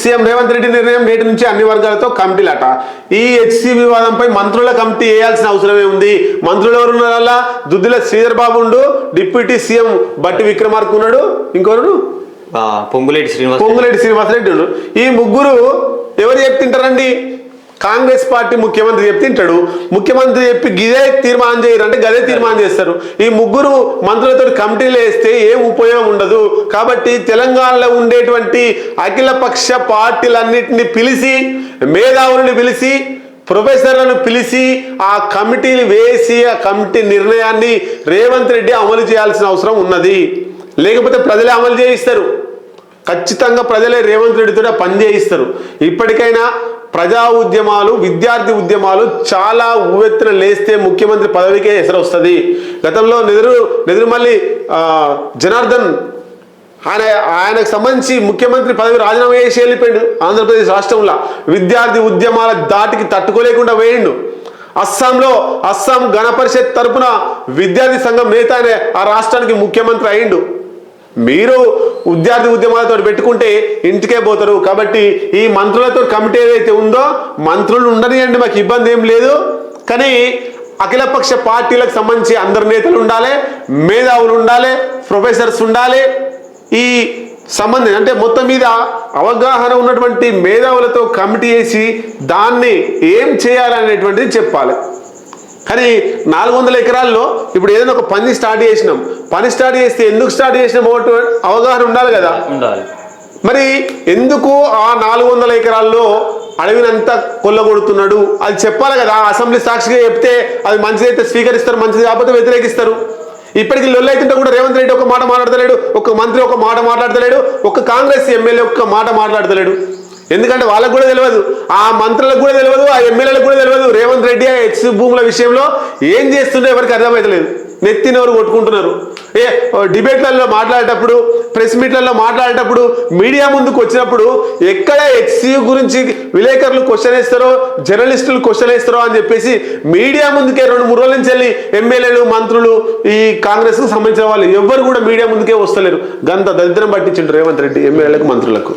CM Revanth Reddy నిర్ణయం నేటి నుంచి అన్ని వర్గాలతో కమిటీలట ఈ హెచ్సి వివాదంపై మంత్రుల కమిటీ వేయాల్సిన అవసరమే ఉంది. మంత్రులు ఎవరున్నారా దుద్దిల శ్రీధర్ బాబు ఉండు డిప్యూటీ సీఎం బట్టి విక్రమార్క ఉన్నాడు ఇంకొకరు ఆ, పొంగులేటి శ్రీనివాస్ పొంగులేటి శ్రీనివాసరెడ్డి ఈ ముగ్గురు ఎవరు చెప్తుంటారండి? కాంగ్రెస్ పార్టీ ముఖ్యమంత్రి చెప్తుంటాడు ముఖ్యమంత్రి చెప్పి గిదే తీర్మానం చేయరు అంటే గదే తీర్మానం చేస్తారు. ఈ ముగ్గురు మంత్రులతో కమిటీలు వేస్తే ఏం ఉపయోగం ఉండదు. కాబట్టి తెలంగాణలో ఉండేటువంటి అఖిలపక్ష పార్టీలన్నింటినీ పిలిచి మేధావులను పిలిచి ప్రొఫెసర్లను పిలిచి ఆ కమిటీని వేసి ఆ కమిటీ నిర్ణయాన్ని రేవంత్ రెడ్డి అమలు చేయాల్సిన అవసరం ఉన్నది. లేకపోతే ప్రజలే అమలు చేయిస్తారు. ఖచ్చితంగా ప్రజలే రేవంత్ రెడ్డితో పని చేయిస్తారు. ఇప్పటికైనా ప్రజా ఉద్యమాలు విద్యార్థి ఉద్యమాలు చాలా ఉవ్వెత్తున లేస్తే ముఖ్యమంత్రి పదవికే ఎసరు వస్తుంది గతంలో నెదురు నెదురుమల్లి జనార్దన్ ఆయన ఆయనకు సంబంధించి ముఖ్యమంత్రి పదవి రాజీనామా చేసి వెళ్ళిపోయాడు ఆంధ్రప్రదేశ్ రాష్ట్రంలో. విద్యార్థి ఉద్యమాల దాటికి తట్టుకోలేకుండా వేయండు అస్సాంలో అస్సాం గణపరిషత్ తరపున విద్యార్థి సంఘం నేత ఆ రాష్ట్రానికి ముఖ్యమంత్రి అయిండు. మీరు విద్యార్థి ఉద్యమాలతో పెట్టుకుంటే ఇంటికే పోతారు. కాబట్టి ఈ మంత్రులతో కమిటీ ఏదైతే ఉందో మంత్రులు ఉండనియండి మాకు ఇబ్బంది ఏం లేదు. కానీ అఖిలపక్ష పార్టీలకు సంబంధించి అందరు నేతలు ఉండాలి మేధావులు ఉండాలి ప్రొఫెసర్స్ ఉండాలి. ఈ సంబంధం అంటే మొత్తం మీద అవగాహన ఉన్నటువంటి మేధావులతో కమిటీ వేసి దాన్ని ఏం చేయాలనేటువంటిది చెప్పాలి. కానీ నాలుగు వందల ఎకరాల్లో ఇప్పుడు ఏదైనా ఒక పని స్టార్ట్ చేసినాం. పని స్టార్ట్ చేస్తే ఎందుకు స్టార్ట్ చేసినాం? అవగాహన ఉండాలి కదా. ఉండాలి. మరి ఎందుకు ఆ నాలుగు వందల ఎకరాల్లో అడవినంతా కొల్లగొడుతున్నాడు? అది చెప్పాలి కదా. అసెంబ్లీ సాక్షిగా చెప్తే అది మంచిదైతే స్వీకరిస్తారు మంచిది కాకపోతే వ్యతిరేకిస్తారు. ఇప్పటికి లొల్లైతుంటే కూడా రేవంత్ రెడ్డి ఒక మాట మాట్లాడతలేడు ఒక మంత్రి ఒక మాట మాట్లాడతలేడు ఒక కాంగ్రెస్ ఎమ్మెల్యే ఒక్క మాట మాట్లాడతలేడు. ఎందుకంటే వాళ్ళకు కూడా తెలియదు ఆ మంత్రులకు కూడా తెలియదు ఆ ఎమ్మెల్యేలకు కూడా తెలియదు రేవంత్ రెడ్డి ఆ హెచ్ భూముల విషయంలో ఏం చేస్తుందో ఎవరికి అర్థమవుతలేదు నెత్తినెవరు కొట్టుకుంటున్నారు. ఏ డిబేట్లలో మాట్లాడేటప్పుడు ప్రెస్ మీట్లలో మాట్లాడేటప్పుడు మీడియా ముందుకు వచ్చినప్పుడు ఎక్కడ హెచ్సి గురించి విలేకరులు క్వశ్చన్ వేస్తారో జర్నలిస్టులు క్వశ్చన్ వేస్తారో అని చెప్పేసి మీడియా ముందుకే రెండు మూడు రోజుల నుంచి వెళ్ళి ఎమ్మెల్యేలు మంత్రులు ఈ కాంగ్రెస్కు సంబంధించిన వాళ్ళు ఎవ్వరు కూడా మీడియా ముందుకే వస్తలేరు. గంత దరిద్రం పట్టించిండు రేవంత్ రెడ్డి ఎమ్మెల్యేలకు మంత్రులకు.